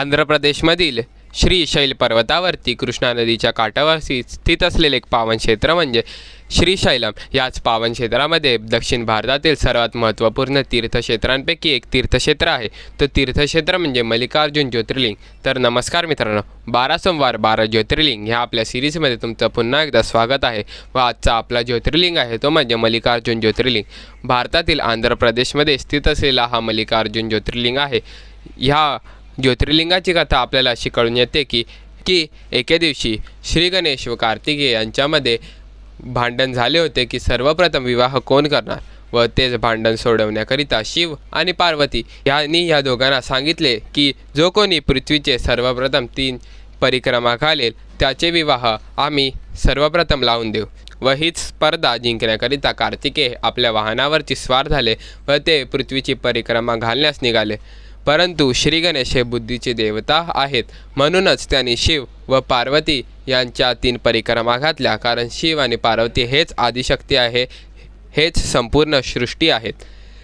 आंध्र प्रदेशमधील श्रीशैल पर्वतावरती कृष्णा नदीच्या काठावरती स्थित असलेले एक पावन क्षेत्र म्हणजे श्रीशैलम याच पावन क्षेत्रामध्ये दक्षिण भारतातील सर्वात महत्त्वपूर्ण तीर्थक्षेत्रांपैकी एक तीर्थक्षेत्र आहे. तर तीर्थक्षेत्र म्हणजे मल्लिकार्जुन ज्योतिर्लिंग. तर नमस्कार मित्रांनो बारा सोमवार बारा ज्योतिर्लिंग ह्या आपल्या सिरीजमध्ये तुमचं पुन्हा एकदा स्वागत आहे व आजचा आपला ज्योतिर्लिंग आहे तो म्हणजे मल्लिकार्जुन ज्योतिर्लिंग. भारतातील आंध्र प्रदेशमध्ये स्थित असलेला हा मल्लिकार्जुन ज्योतिर्लिंग आहे. ह्या ज्योतिर्लिंगाची कथा आपल्याला अशी कळून येते की की एके दिवशी श्री गणेश व कार्तिकेय यांच्यामध्ये भांडण झाले होते की सर्वप्रथम विवाह कोण करणार? व तेच भांडण सोडवण्याकरिता शिव आणि पार्वती यांनी या दोघांना सांगितले की जो कोणी पृथ्वीचे सर्वप्रथम तीन परिक्रमा घालेल त्याचे विवाह आम्ही सर्वप्रथम लावून देऊ. व हीच स्पर्धा जिंकण्याकरिता कार्तिकेय आपल्या वाहनावरची स्वार झाले व ते पृथ्वीची परिक्रमा घालण्यास निघाले. परंतु श्रीगणेश हे बुद्धीचे देवता आहेत. म्हणूनच त्यांनी शिव व पार्वती यांच्या तीन परिक्रमा घातल्या कारण शिव आणि पार्वती हेच आदिशक्ती आहे हेच संपूर्ण सृष्टी आहेत.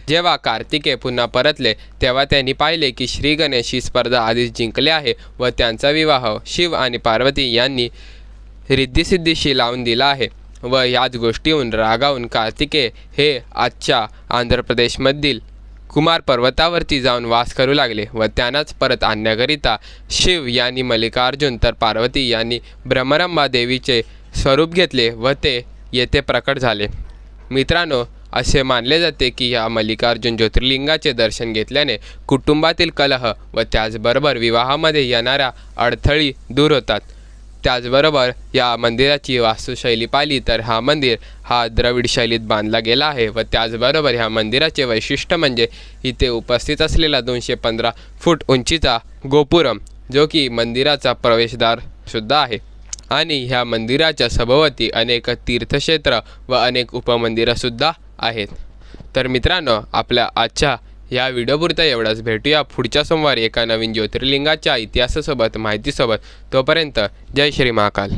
जेव्हा कार्तिके पुन्हा परतले तेव्हा त्यांनी पाहिले की श्री गणेश ही स्पर्धा आधीच जिंकले आहे व त्यांचा विवाह शिव आणि पार्वती यांनी रिद्धिसिद्धीशी लावून दिला आहे व याच गोष्टीहून रागावून कार्तिके हे आजच्या आंध्र प्रदेशमधील कुमार पर्वतावरती जाऊन वास करू लागले व त्यांनाच परत आणण्याकरिता शिव यांनी मल्लिकार्जुन तर पार्वती यांनी ब्रह्मरंभा देवीचे स्वरूप घेतले व ते येथे प्रकट झाले. मित्रांनो असे मानले जाते की या मल्लिकार्जुन ज्योतिर्लिंगाचे दर्शन घेतल्याने कुटुंबातील कलह व त्याचबरोबर विवाहामध्ये येणाऱ्या अडथळी दूर होतात. त्याचबरोबर या मंदिराची वास्तुशैली पाहिली तर हा मंदिर हा द्रविड शैलीत बांधला गेला आहे व त्याचबरोबर ह्या मंदिराचे वैशिष्ट्य म्हणजे इथे उपस्थित असलेला दोनशे पंधरा फूट उंचीचा गोपुरम जो की मंदिराचा प्रवेशद्वार सुद्धा आहे. आणि ह्या मंदिराच्या सभोवती अनेक तीर्थक्षेत्र व अनेक उपमंदिरंसुद्धा आहेत. तर मित्रांनो आपल्या आजच्या या व्हिडिओपुरता एवढाच. भेटूया पुढच्या सोमवारी एका नवीन ज्योतिर्लिंगाच्या इतिहासासोबत माहितीसोबत. तोपर्यंत जय श्री महाकाल.